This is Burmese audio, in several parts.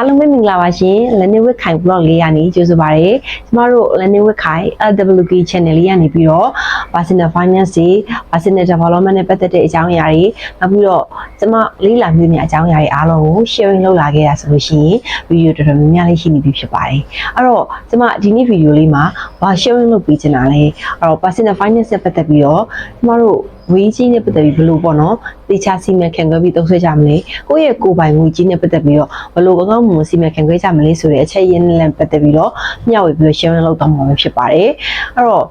အားလုံးပဲမင်္ဂလာပါရှင်။ Learning with Khai blog လေးကနေကြိုဆိုပါရစေ။ကျမတို့ Learning with Khai LWK channel လေးကနေပြီးတော့ personal finance တွေ personal development နဲ့ပတ်သက်တဲ့အကြောင်းအရာတွေနောက်ပြီးတော့ကျမလေးလာမျိုးများအကြောင်းအရာတွေအားလုံးကို sharing လုပ်လာခဲ့ရဆိုလို့ရှိရင် video တော်တော်များများလေးရှိနေပြီဖြစ်ပါတယ်။အဲ့တော့ကျမဒီနေ့ video လေးမှာဘာ sharing လုပ်ပေးချင်တာလဲ။အဲ့တော့ personal finance နဲ့ပတ်သက်ပြီးတော့ကျမတို့ ဝေးကြီးနဲ့ပတ်သက်ပြီးဘယ်လိုပေါ့နော်တေချာစီမံခန့်ခွဲပြီးသုံးဆွဲကြမလဲကိုယ့်ရဲ့ကိုယ်ပိုင်ငွေကြီးနဲ့ပတ်သက်ပြီးတော့ဘယ်လိုကောင်းကောင်းမွန်မွန်စီမံခန့်ခွဲကြမလဲဆိုတဲ့အချက်ရင်းနဲ့ပတ်သက်ပြီးတော့မျှဝေပြီးတော့ sharing လုပ်တော့မှာပဲဖြစ်ပါတယ်အဲ့တော့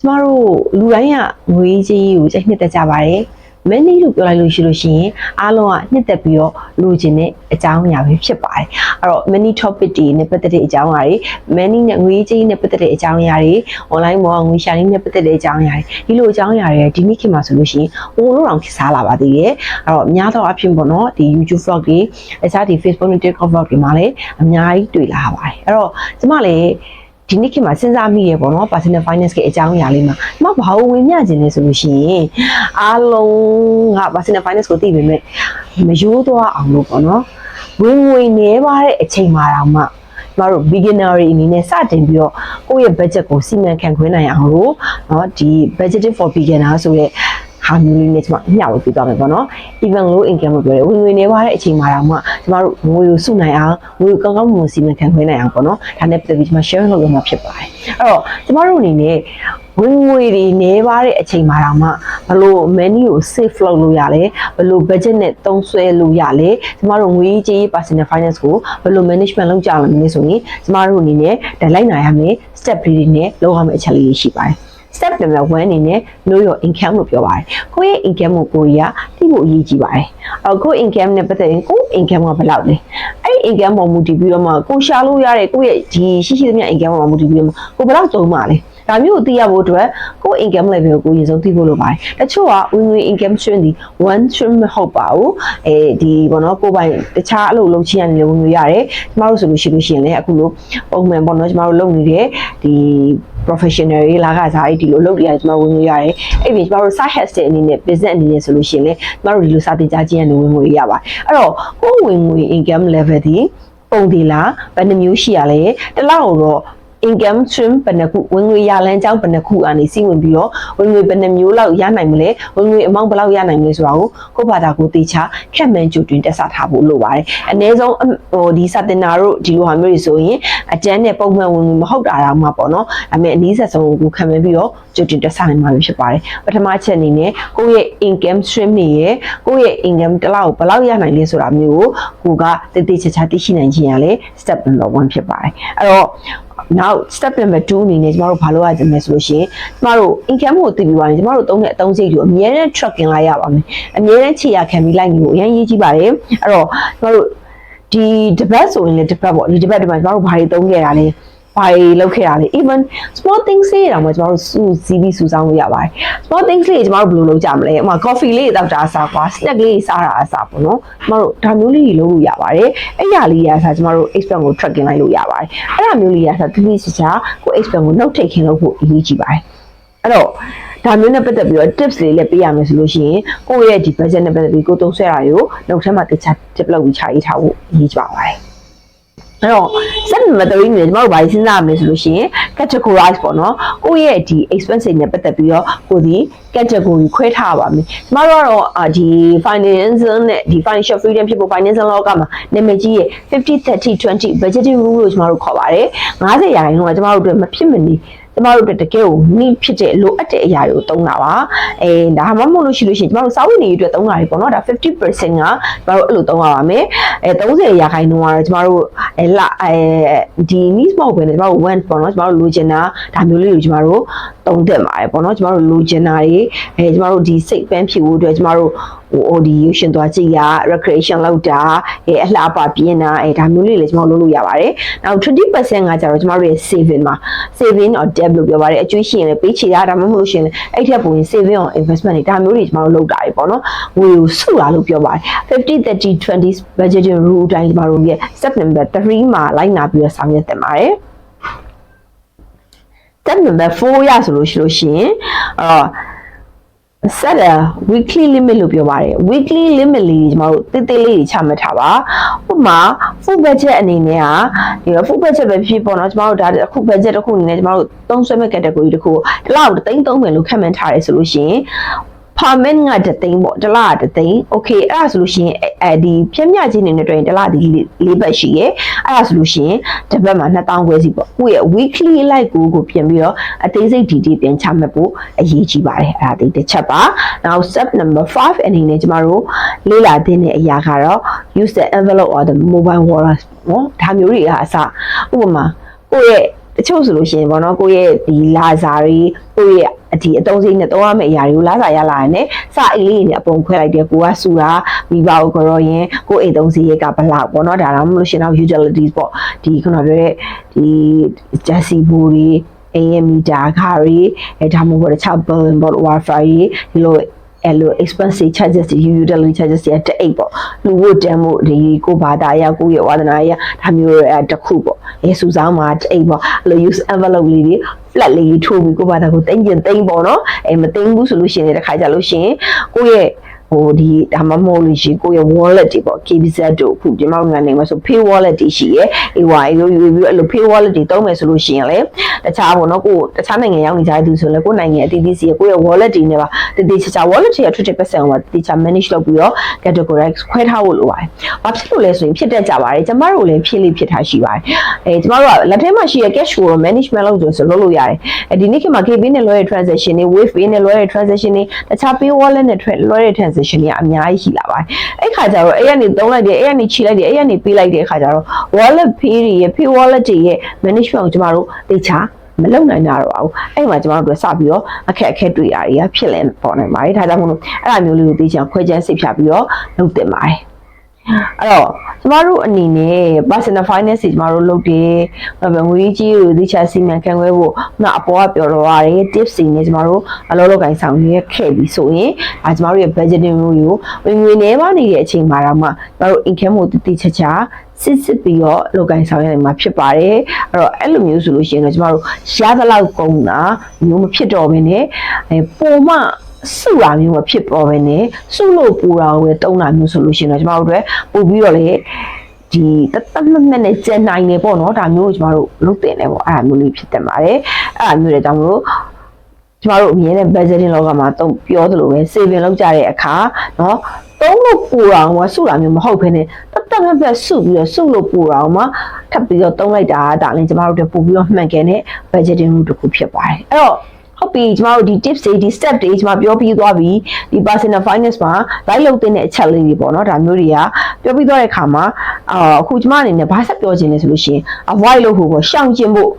ကျမတို့လူတိုင်းကငွေကြီးကိုစိတ်နှစ်သက်ကြပါတယ် မင်းကြီးလို့ပြောလိုက်လို့ရှိလို့ရှိရင်အားလုံးကနှစ်သက်ပြီးတော့လူချင်းတဲ့အကြောင်းအရာပဲဖြစ်ပါတယ်အဲ့တော့ many topic တွေနဲ့ပတ်သက်တဲ့အကြောင်းအရာတွေ many နဲ့ငွေကြီးနဲ့ပတ်သက်တဲ့အကြောင်းအရာတွေ online ပေါ်ငွေရှာလေးနဲ့ပတ်သက်တဲ့အကြောင်းအရာတွေဒီလိုအကြောင်းအရာတွေဒီနေ့ခေတ်မှာဆိုလို့ရှိရင်ဟိုလိုတောင်ခေတ်စားလာပါသေးတယ်အဲ့တော့အများသောအားဖြင့်ပေါ့နော်ဒီ YouTube vlog တွေအခြားဒီ Facebook နဲ့ TikTok vlog တွေမှာလည်းအများကြီးတွေ့လာပါတယ်အဲ့တော့ကျမလည်း ဒီနေ့ခေတ်မှာစဉ်းစားမိရပေါ့နော် personal finance ကအကြောင်းအရာလေးမှာကျမဘာလို့ဝင်မြခြင်းလဲဆိုလို့ရှိရင်အားလုံးက personal finance ကိုသိပေမဲ့မရိုးသွားအောင်လို့ပေါ့နော်ဝင်ငွေနေပါတဲ့အချိန်မှာတော့မှ ကျမတို့ beginner တွေအနေနဲ့စတင်ပြီးတော့ကိုယ့်ရဲ့ budget ကိုစီမံခန့်ခွဲနိုင်အောင်လို့เนาะဒီ budgeting for beginner ဆိုတဲ့ ဟာမျိုးလေးနဲ့ကျမမျှဝေပေးသွားမယ်ပေါ့နော် even low income လို့ပြောတယ်ဝင်ငွေနေပါတဲ့အချိန်မှာတော့မှကျမတို့ငွေကိုစုနိုင်အောင်ငွေကိုကောင်းကောင်းမွန်စီမံခန့်ခွဲနိုင်အောင်ပေါ့နော်ဒါနဲ့ပတ်သက်ပြီးကျမ sharing လုပ်ရမှာဖြစ်ပါတယ်အဲ့တော့ကျမတို့အနေနဲ့ဝင်ငွေတွေနေပါတဲ့အချိန်မှာတော့မှဘလို့ menu ကို save လုပ်လို့ရလဲဘလို့ budget နဲ့သုံးစွဲလို့ရလဲကျမတို့ငွေကြေး personal finance ကိုဘလို့ management လုပ်ကြရမလဲဆိုရင်ကျမတို့အနေနဲ့ဒါလိုက်နိုင်ရမယ် step တွေနဲ့လုပ်ရမယ့်အချက်လေးတွေရှိပါတယ် step number 1အနေနဲ့ know your income လို့ပြောပါတယ်ကိုယ့်ရဲ့ income ကိုကိုယ်ကသိဖို့အရေးကြီးပါတယ်အော်ကိုယ့် income နဲ့ပတ်သက်ရင်ကိုယ့် income ကဘယ်လောက်လဲအဲ့ဒီ income ပေါ်မူတည်ပြီးတော့မှကိုရှာလို့ရတဲ့ကိုယ့်ရဲ့ဒီရှိရှိသမျှ income ပေါ်မူတည်ပြီးတော့မှကိုဘယ်လောက်သုံးပါလဲဒါမျိုးကိုသိရဖို့အတွက်ကိုယ့် income level ကိုကိုယ်ရေဆုံးသိဖို့လိုပါတယ်တချို့ကဝင်ငွေ income stream ဒီ one stream မဟုတ်ပါဘူးအဲဒီဘောနော်ကိုယ်ပိုင်တခြားအလုပ်လုပ်ချင်ရတယ်ဝင်ငွေရတယ်ကျမတို့ဆိုလို့ရှိလို့ရှိရင်လည်းအခုလိုပုံမှန်ပေါ့နော်ကျမတို့လုပ်နေတဲ့ဒီ professional တွေလာကစားအဲ့ဒီလိုလုပ်ရတယ်ကျွန်တော်ဝင်ငွေရတယ်အဲ့ဒီကျွန်တော်တို့ side hustle အနေနဲ့ business အနေနဲ့ဆိုလို့ရှိရင်လည်းကျွန်တော်တို့ဒီလိုစာတင်ကြားခြင်းရနေဝင်ငွေရပါတယ်အဲ့တော့ကိုယ်ဝင်ငွေ income level ဒီပုံဒီလားဘယ်နှမျိုးရှိရလဲတစ်လောက်တော့ income stream ဘယ်နှခုဝင်ငွေရလန်းကြောင်းဘယ်နှခုအနေစီဝင်ပြီးတော့ဝင်ငွေဘယ်နှမျိုးလောက်ရနိုင်မလဲဝင်ငွေအမောင့်ဘယ်လောက်ရနိုင်မလဲဆိုတာကိုကိုယ့်ဘာသာကိုသေချာခက်မှန်းကြိုတင်တက်ဆထားဖို့လိုပါတယ်အနည်းဆုံးဟိုဒီစတင်နာတို့ဒီလိုဟာမျိုးတွေဆိုရင်အကျန်းနဲ့ပုံမှန်ဝင်ငွေမဟုတ်တာတော့မှပေါ့နော်ဒါပေမဲ့အနည်းဆက်ဆုံးကိုခံမှန်းပြီးတော့ကြိုတင်တက်ဆနိုင်မှာဖြစ်ပါတယ်ပထမချက်အနေနဲ့ကိုယ့်ရဲ့ income stream တွေရဲ့ကိုယ့်ရဲ့ income တစ်လောက်ဘယ်လောက်ရနိုင်လဲဆိုတာမျိုးကိုကိုကတည်တည်ချာချာသိရှိနိုင်ခြင်းရလဲ step number 1ဖြစ်ပါတယ်အဲ့တော့ now step number 2အနေနဲ့ကျမတို့ဘာလုပ်ရကြမလဲဆိုလို့ရှိရင်ကျမတို့ income ကိုသိပြီးသွားရင်ကျမတို့သုံးတဲ့အသုံးစရိတ်ကိုအမြဲတမ်း tracking လိုက်ရပါမယ်အမြဲတမ်းခြေရခံပြီးလိုက်နေဖို့အရင်ရေးကြည့်ပါတယ်အဲ့တော့ကျမတို့ဒီတပတ်ဆိုရင်လည်းတပတ်ပေါ့ဒီတပတ်ဒီမှာကျမတို့ဘာတွေသုံးခဲ့တာလဲ ဘာတွေလုပ်ခဲ့တာလဲ even small things တွေတောင်မှကျမတို့စူးစီးပြီးစူးစောင်းလို့ရပါတယ် small things တွေကျမတို့ဘယ်လိုလုပ်ကြမလဲဥပမာ coffee လေးတောက်တာအစားကွာ snack လေးစားတာအစားပေါ့နော်ကျမတို့ဒါမျိုးလေးတွေလုပ်လို့ရပါတယ်အဲ့ရလေးရအစားကျမတို့ expense ကို tracking လိုက်လို့ရပါတယ်အဲ့ဒါမျိုးလေးရအစားတိတိကျကျကို expense ကို note taking လုပ်ဖို့အရေးကြီးပါတယ်အဲ့တော့ဒါမျိုးနဲ့ပတ်သက်ပြီးတော့ tips တွေလည်းပေးရမယ်ဆိုလို့ရှိရင်ကိုယ့်ရဲ့ဒီ budget နဲ့ပတ်သက်ပြီးကိုယ်သုံးဆွဲတာတွေကိုနောက်ထပ်မှတခြား tip လုပ်ပြီးချရေးထားဖို့အရေးကြီးပါပါတယ် အဲ့တော့ step number 3နဲ့ကျွန်တော်တို့ဘာစဉ်းစားရမလဲဆိုလို့ရှိရင် categorize ပေါ့နော်ကိုယ့်ရဲ့ဒီ expense တွေနဲ့ပတ်သက်ပြီးတော့ကိုဒီ category ခွဲထားပါမယ်ကျွန်တော်တို့ကတော့အာဒီ financial နဲ့ဒီ financial freedom ဖြစ်ဖို့ financial law ကမှာနာမည်ကြီးရဲ့50 30 20 budgeting rule လို့ကျွန်တော်တို့ခေါ်ပါတယ်90ရာခိုင်နှုန်းကကျွန်တော်တို့အတွက်မဖြစ်မနေ ကျမတို့တကယ်ကိုနိဖြစ်တဲ့လိုအပ်တဲ့အရာတွေကိုသုံးတာပါအဲဒါမှမဟုတ်လို့ရှိလို့ရှိရင်ကျမတို့စာဝတ်နေရေးအတွက်သုံးတာတွေပေါ့နော်ဒါ50%ကကျမတို့အဲ့လိုသုံးရပါမယ်အဲ30ရာခိုင်နှုန်းကတော့ကျမတို့အဲလာအဲဒီ needs မဟုတ်ဘဲနဲ့ကျမတို့ want ပေါ့နော်ကျမတို့လိုချင်တာဒါမျိုးလေးကိုကျမတို့ သုံးသင့်ပါတယ်ပေါ့နော်ကျမတို့လိုချင်တာတွေအဲကျမတို့ဒီစိတ်ပန်းဖြစ်ဖို့အတွက်ကျမတို့ဟို audio ရှင်သွားကြည့်ရ recreation လောက်တာအဲအလှပပြင်းတာအဲဒါမျိုးလေးလည်းကျမတို့လုပ်လို့ရပါတယ်နောက်20%ကကျတော့ကျမတို့ရဲ့ saving မှာ saving or debt လို့ပြောပါတယ်အကျွေးရှိရင်လည်းပေးချေတာဒါမှမဟုတ်လို့ရှိရင်လည်းအဲ့ထက်ပိုရင် saving or investment တွေဒါမျိုးတွေကျမတို့လုပ်တာတွေပေါ့နော်ငွေကိုစုတာလို့ပြောပါတယ်50 30 20 budgeting rule အတိုင်းကျမတို့ရဲ့ step number 3မှာလိုက်နာပြီးတော့ဆောင်ရွက်တင်ပါတယ် step number 4ရဆိုလို့ရှိလို့ရှိရင်အော် set a weekly limit လို့ပြောပါတယ် weekly limit လေးကျွန်တော်တို့တိတိလေးတွေချမှတ်ထားပါဥပမာ full budget အနေနဲ့ကဒီ full budget ပဲဖြစ်ပေါ့နော်ကျမတို့ဒါအခု budget တစ်ခုအနေနဲ့ကျမတို့သုံးဆွဲမဲ့ category တစ်ခုကိုတစ်လောက်တစ်သိန်းသုံးမယ်လို့ခန့်မှန်းထားရဲဆိုလို့ရှိရင် permit ကတသိန်းပေါ့တစ်လကတသိန်း okay အဲ့ဒါဆိုလို့ရှိရင်အဲဒီပြည့်မြချင်းနေနဲ့တွေ့ရင်တစ်လဒီ၄ဘတ်ရှိရယ်အဲ့ဒါဆိုလို့ရှိရင်တစ်ပတ်မှာ2000ခွဲစီပေါ့ကိုယ့်ရဲ့ weekly like ကိုကိုပြင်ပြီးတော့အသေးစိတ် detail ပြန်ချမှတ်ဖို့အရေးကြီးပါတယ်အဲ့ဒါဒီတစ်ချက်ပါ now step number 5အနေနဲ့ကျမတို့လေ့လာသင့်တဲ့အရာကတော့ use the envelope or the mobile wallet နော်ဒါမျိုးတွေကအစဥပမာကိုယ့်ရဲ့ တချို့ဆိုလို့ရှိရင်ပေါ့နော်ကိုယ့်ရဲ့ဒီလာစာတွေကိုယ့်ရဲ့အဒီအတုံးစိမ့်နဲ့တော့ရမယ့်အရာတွေကိုလာစာရလာရတယ်။စအိတ်လေးနဲ့အပုံခွဲလိုက်တယ်ကိုကစူတာမိဘကိုကြောရင်ကိုအိတ်တုံးစိရကဘလောက်ပေါ့နော်ဒါတော့မလို့ရှင်တော့ utilities ပေါ့ဒီခုနပြောတဲ့ဒီ Jesse ဘူတွေ AM မီတာခါတွေအဲဒါမှမဟုတ်တခြား billing ပေါ့ wifi တွေဒီလို အဲ့လို expensive charges တွေ utility charges တွေတက်အိတ်ပေါ့လူဝတ်တန်းမှုဒီကိုဘာသာရကိုရဲ့ဝါသနာရဒါမျိုးတွေအဲတစ်ခုပေါ့အဲစုဆောင်မှာတက်အိတ်ပေါ့အဲ့လို use envelope လေးတွေ flat လေးထိုးပြီးကိုဘာသာကိုတင်ကျင်သိမ့်ပေါ့နော်အဲမသိမ့်ဘူးဆိုလို့ရှိရင်တခါကြလို့ရှိရင်ကိုရဲ့ ဟိုဒီဒါမှမဟုတ်လို့ရှိကိုယ့်ရဲ့ wallet တွေပေါ့ KBZ တို့အခုဒီမှာမြန်မာနိုင်ငံမှာဆို pay wallet တွေရှိရဲအေးဝါအေးလို့ယူပြီးအဲ့လို pay wallet တွေတုံးမယ်ဆိုလို့ရှိရင်လေတခြားပေါ့နော်ကိုတခြားနိုင်ငံရောက်နေကြတဲ့သူဆိုလည်းကိုယ့်နိုင်ငံအသီးသီးစီကိုယ့်ရဲ့ wallet တွေနဲ့ပါတည်တည်ချာချာ wallet တွေရထွက်တဲ့ပတ်စံကိုတည်ချာ manage လုပ်ပြီးတော့ categorize ခွဲထားဖို့လိုပါတယ်။ဘာဖြစ်လို့လဲဆိုရင်ဖြစ်တတ်ကြပါတယ်။ကျမတို့လည်းဖြစ်လိဖြစ်ထားရှိပါတယ်။အဲကျမတို့ကလက်ထဲမှာရှိတဲ့ cash flow management လုပ်ကြဆိုလုပ်လို့ရတယ်။အဲဒီနေ့ခေတ်မှာ KB နဲ့လွှဲတဲ့ transaction တွေ wave pay နဲ့လွှဲတဲ့ transaction တွေတခြား pay wallet နဲ့လွှဲတဲ့ transaction တွေကအများကြီးရှိလာပါတယ်။အဲ့ခါကျတော့အဲ့ရနေသုံးလိုက်တယ်အဲ့ရနေချီလိုက်တယ်အဲ့ရနေပေးလိုက်တဲ့အခါကျတော့ wallet pay တွေရဲ့ pay wallet တွေရဲ့ management ကိုကျမတို့တေချာမလုံနိုင်ကြတော့ဘူးအဲ့မှာကျွန်တော်တို့စပြီးတော့အခက်အခဲတွေ့ရတွေကဖြစ်လဲပေါ်နိုင်ပါတယ်ဒါကြောင့်မို့လို့အဲ့အမျိုးလေးကိုသိချင်ခွဲချမ်းစိတ်ဖြတ်ပြီးတော့လုပ်တင်ပါတယ် အဲ့တော့ကျမတို့အနေနဲ့ personal finance ကျမတို့လုပ်တယ်။ငွေကြီးကိုသိချစီမံခန့်ခွဲဖို့နောက်အပေါ်ကပြောတော့ရတယ် tips တွေနဲ့ကျမတို့အလုပ်လုပ်ကိုင်ဆောင်ရွက်ခဲ့ပြီးဆိုရင်အဲကျမတို့ရဲ့ budgeting ကိုဝင်ငွေနေပါနေတဲ့အချိန်မှာတော့မှကျမတို့ income ကိုတည်တည်ချာချာစစ်စစ်ပြီးတော့လုပ်ကိုင်ဆောင်ရွက်နေမှာဖြစ်ပါတယ်အဲ့တော့အဲ့လိုမျိုးဆိုလို့ရှိရင်တော့ကျမတို့ရသလောက်ကုန်တာမျိုးမဖြစ်တော့ဘဲနဲ့အဲပုံမှန် စုတာမျိုးမဖြစ်ပေါ်ပဲနဲ့စုလို့ပူတာကိုပဲတုံးတာမျိုးဆိုလို့ရှိရင်တော့ကျမတို့တွေပို့ပြီးတော့လေဒီတသက်မမက်နဲ့ကြံနိုင်နေပေါ့နော်ဒါမျိုးကိုကျမတို့လုပ်တင်နေပေါ့အဲ့ဒါမျိုးလေးဖြစ်တတ်ပါတယ်အဲ့ဒါမျိုးတွေကြောင့်မလို့ကျမတို့အမြင်နဲ့ budgeting လောကမှာတုံးပြောသလိုပဲ saving လုပ်ကြတဲ့အခါနော်သုံးလို့ပူတာကစုတာမျိုးမဟုတ်ဘဲနဲ့တသက်မပြတ်စုပြီးတော့စုလို့ပူတာကထပ်ပြီးတော့သုံးလိုက်တာဒါလည်းကျမတို့တွေပို့ပြီးတော့မှန်ကန်တဲ့ budgeting တစ်ခုဖြစ်ပါတယ်အဲ့တော့ ဟုတ်ပြီကျမတို့ဒီ tips တွေဒီ step တွေကျမပြောပြီးသွားပြီဒီ personal finance မှာ live လုပ်တဲ့အချက်လေးတွေပေါ့နော်ဒါမျိုးတွေကပြောပြီးသွားတဲ့အခါမှာအာအခုကျမအနေနဲ့ဘာဆက်ပြောချင်လဲဆိုလို့ရှိရင် avoid လုပ်ဖို့ပေါ့ရှောင်ကျင်ဖို့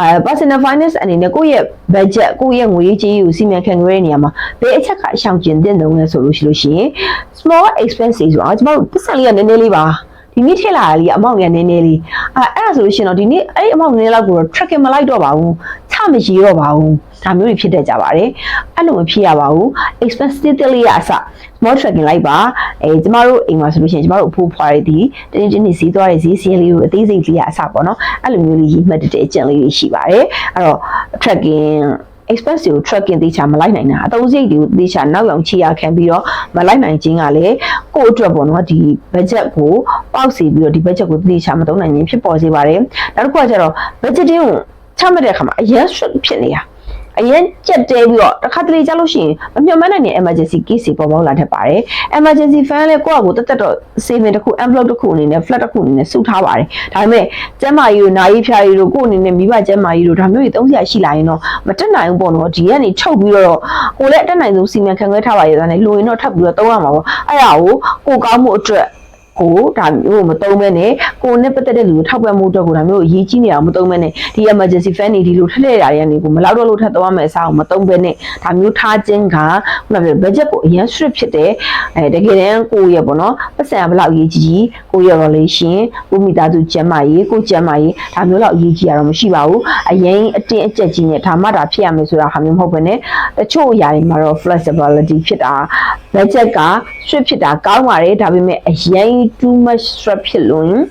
အဲ personal finance အနေနဲ့ကိုယ့်ရဲ့ budget ကိုယ့်ရဲ့ငွေကြေးကိုစီမံခန့်ခွဲတဲ့နေရာမှာဘယ်အချက်ကရှောင်ကျင်တဲ့တုံးလဲဆိုလို့ရှိလို့ရှိရင် small expenses ဆိုတာကျမတို့ပတ်စံလေးကနည်းနည်းလေးပါ ဒီနေ့ထည့်လာတာလေးအမောင့်ရနည်းနည်းလေးအဲအဲ့ဒါဆိုလို့ရှိရင်တော့ဒီနေ့အဲ့ဒီအမောင့်နည်းနည်းလောက်ကိုတော့ tracking မလိုက်တော့ပါဘူးချမရေတော့ပါဘူးဒါမျိုးတွေဖြစ်တတ်ကြပါတယ်အဲ့လိုမဖြစ်ရပါဘူး expensive လေးရအစ small tracking လိုက်ပါအဲကျမတို့အိမ်မှာဆိုလို့ရှိရင်ကျမတို့အဖိုးဖွားရည်ဒီတင်းတင်းနေစီးသွားတဲ့ဈေးစင်းလေးကိုအသေးစိတ်လေးရအစပေါ့နော်အဲ့လိုမျိုးလေးရေးမှတ်တဲ့အကျင့်လေးတွေရှိပါတယ်အဲ့တော့ tracking express ကို tracking တေချာမလိုက်နိုင်တာအသုံးစရိတ်တွေကိုတေချာနောက်ရောက်ချီရခံပြီးတော့မလိုက်နိုင်ခြင်းကလည်းကိုယ့်အတွက်ပေါ့နော်ဒီ budget ကိုပေါက်စီပြီးတော့ဒီ budget ကိုတေချာမသုံးနိုင်ခြင်းဖြစ်ပေါ်စေပါတယ်နောက်တစ်ခုကကျတော့ budgeting ကိုချမှတ်တဲ့အခါမှာအရင် strict ဖြစ်နေတာ အရင်ကြက်တဲပြီးတော့တစ်ခါတလေကြာလို့ရှိရင်မမျှော်မှန်းနိုင်တဲ့ emergency case တွေပေါ်ပေါက်လာတတ်ပါတယ် emergency fund လဲကိုယ့်အကိုတက်တက်တော့ saving တစ်ခု envelope တစ်ခုအနေနဲ့ flat တစ်ခုအနေနဲ့စုထားပါတယ်ဒါပေမဲ့ကျန်းမာရေးတို့နာရေးဖြာရေးတို့ကိုယ့်အနေနဲ့မိဘကျန်းမာရေးတို့ဒါမျိုးတွေသုံးစရာရှိလာရင်တော့မတက်နိုင်ဘူးပေါ့နော်ဒီကနေချုပ်ပြီးတော့ကိုလည်းအတက်နိုင်ဆုံးစီမံခန့်ခွဲထားပါရဲ့ဒါနဲ့လိုရင်တော့ထပ်ပြီးတော့သုံးရမှာပေါ့အဲ့ဒါကိုကိုကောင်းမှုအတွက် ကိုဒါမျိုးမသုံးမဲနဲ့ကိုနဲ့ပတ်သက်တဲ့လူကိုထောက်ပံ့မှုအတွက်ကိုဒါမျိုးအရေးကြီးနေအောင်မသုံးမဲနဲ့ဒီ emergency fund တွေဒီလိုထည့်ထည့်ရတဲ့နေကိုမလောက်တော့လို့ထပ်သွားမယ်အစားအောင်မသုံးဘဲနဲ့ဒါမျိုးထားခြင်းကခုနကပြော budget ကိုအရင် strict ဖြစ်တဲ့အဲတကယ်တမ်းကိုရဲ့ပေါ့နော်ပတ်စံဘလောက်အရေးကြီးကြီးကိုရဲ့ relation ကိုမိသားစုကျန်းမာရေးကိုကျန်းမာရေးဒါမျိုးလောက်အရေးကြီးရတော့မရှိပါဘူးအရင်အတင်းအကျပ်ကြီးနဲ့ဒါမှဒါဖြစ်ရမယ်ဆိုတာဟာမျိုးမဟုတ်ဘဲနဲ့တချို့အရာတွေမှာတော့ flexibility ဖြစ်တာ budget က strict ဖြစ်တာကောင်းပါတယ်ဒါပေမဲ့အရင် too much strict ဖြစ်လို့ရင်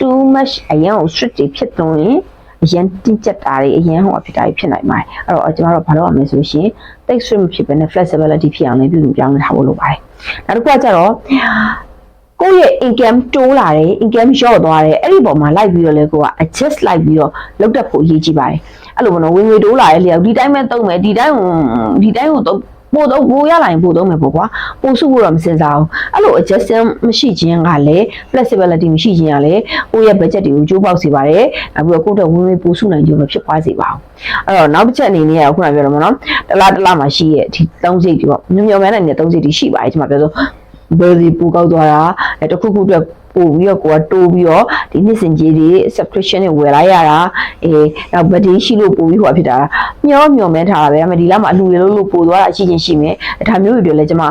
too much အရင်ကို strict တွေဖြစ်လို့ရင်အရင်တင်းကျပ်တာတွေအရင်ဟိုဖြစ်တာတွေဖြစ်နိုင်ပါတယ်အဲ့တော့ကျွန်တော်တို့ဘာလုပ်ရမလဲဆိုရှင် take strict မဖြစ်ဘဲနဲ့ flexibility ဖြစ်အောင်လည်းပြုလုပ်ပြောင်းလဲထားဖို့လိုပါတယ်နောက်တစ်ခုကကျတော့ကိုယ့်ရဲ့ income တိုးလာတယ် income လျော့သွားတယ်အဲ့ဒီပုံမှာလိုက်ပြီးတော့လေကိုက adjust လိုက်ပြီးတော့လောက်တက်ဖို့အရေးကြီးပါတယ်အဲ့လိုပေါ့နော်ဝင်ငွေတိုးလာတဲ့လျောက်ဒီတိုင်းပဲသုံးမယ်ဒီတိုင်းဒီတိုင်းကိုသုံး ပို့တော့ပို့ရလာရင်ပို့သုံးမယ်ပေါ့ကွာပို့စုဖို့တော့မစင်စားဘူးအဲ့လို adjustment မရှိခြင်းကလည်း flexibility မရှိခြင်းကလည်းကိုယ့်ရဲ့ budget တွေကိုကျိုးပေါက်စေပါတယ်နောက်ပြီးတော့ကိုယ့်အတွက်ဝင်ငွေပို့စုနိုင်ခြင်းမဖြစ်ပွားစေပါဘူးအဲ့တော့နောက်တစ်ချက်အနေနဲ့ကခုနပြောတော့မနော်တလားတလားမှာရှိရဲ့ဒီ၃စိတ်တွေပေါ့ညွန်ညွန်မဲနိုင်တဲ့၃စိတ်တွေရှိပါတယ်ဒီမှာပြောဆိုဘယ်ဒီပူကောက်သွားတာအဲတစ်ခုခုအတွက် ပို့ပြီးတော့ကိုကတိုးပြီးတော့ဒီနှစ်စဉ်ကြီးတွေ subscription တွေဝယ်လိုက်ရတာအေးနောက်ဗဒီရှိလို့ပို့ပြီးဟိုဖြစ်တာမျောမျောမဲထားတာပဲအမဒီလားမှာအလှူတွေလို့လို့ပို့သွားတာအရှိချင်းရှိမယ်ဒါမျိုးတွေလည်းကျွန်မ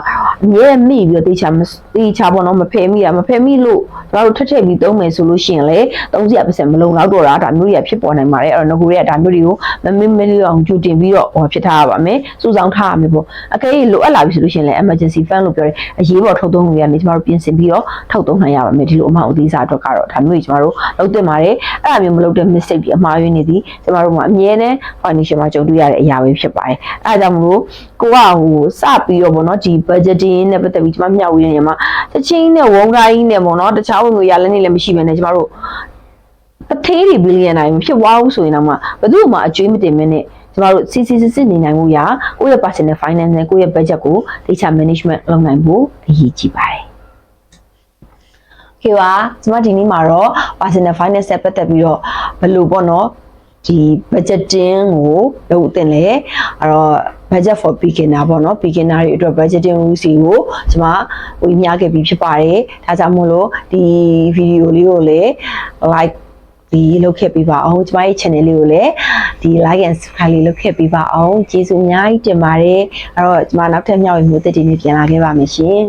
အမြဲမိပြီးတော့တေချာတေချာပေါ့နော်မဖယ်မိတာမဖယ်မိလို့ ကျွန်တော်တို့ထက်ထက်ပြီးသုံးမယ်ဆိုလို့ရှိရင်လေ30%မလုံလောက်တော့တာဒါမျိုးတွေကဖြစ်ပေါ်နိုင်ပါတယ်အဲ့တော့ငကိုတွေကဒါမျိုးတွေကိုမမင်းမလေးအောင်ကြိုတင်ပြီးတော့ဟောဖြစ်ထားရပါမယ်စူးစောင်းထားရမယ်ပေါ့အကယ်၍လိုအပ်လာပြီဆိုလို့ရှိရင်လည်း emergency fund လို့ပြောတယ်အရေးပေါ်ထုတ်သုံးမှုတွေကနေကျွန်တော်တို့ပြင်ဆင်ပြီးတော့ထုတ်သုံးနိုင်ရပါမယ်ဒီလိုအမှအသေးစားအတွက်ကတော့ဒါမျိုးတွေကျွန်တော်တို့လုပ်တင်ပါတယ်အဲ့ဒါမျိုးမလုပ်တဲ့ mistake တွေအမှားယွင်းနေသည်ကျွန်တော်တို့ကအမြဲတမ်း financial မှာကြုံတွေ့ရတဲ့အရာပဲဖြစ်ပါတယ်အဲ့ဒါကြောင့်မလို့ကိုကဟိုစပြီးတော့ဗောနော်ဒီ budgeting နဲ့ပတ်သက်ပြီးကျွန်မမျှဝေနေမှာတချင်းနဲ့ဝုန်းကိုင်းနဲ့ဗောနော်တခြားဝင်ငွေရလည်းနေလည်းမရှိဘဲနဲ့ကျွန်တော်တို့ပထေးတွေဘီလီယံတိုင်းမဖြစ်သွားဘူးဆိုရင်တော့မှဘယ်သူမှအကျွေးမတင်မင်းနဲ့ကျမတို့စီစီစစ်စစ်နေနိုင်မှုရာကိုယ့်ရဲ့ personal finance နဲ့ကိုယ့်ရဲ့ budget ကို data management လုပ်နိုင်ဖို့အရေးကြီးပါတယ်။ခေပါကျမဒီနေ့မှာတော့ personal finance နဲ့ပတ်သက်ပြီးတော့ဘယ်လိုပေါ့နော်ဒီ budgeting ကိုလုပ်တင်လဲအဲ့တော့ budget for beginner ပေါ့နော် beginner တွေအတွက် budgeting စီကိုကျွန်မဝေမျှခဲ့ပြီးဖြစ်ပါတယ်ဒါကြောင့်မို့လို့ဒီ video လေးကိုလည်း like ဒီလုပ်ခဲ့ပေးပါအောင်ကျမရဲ့ channel လေးကိုလည်းဒီ like and subscribe လေးလုပ်ခဲ့ပေးပါအောင်ကျေးဇူးအများကြီးတင်ပါတယ်အဲ့တော့ကျမနောက်ထပ်မြောက်ရင်မျိုးသက်တည်နေပြန်လာခဲ့ပါမယ်ရှင်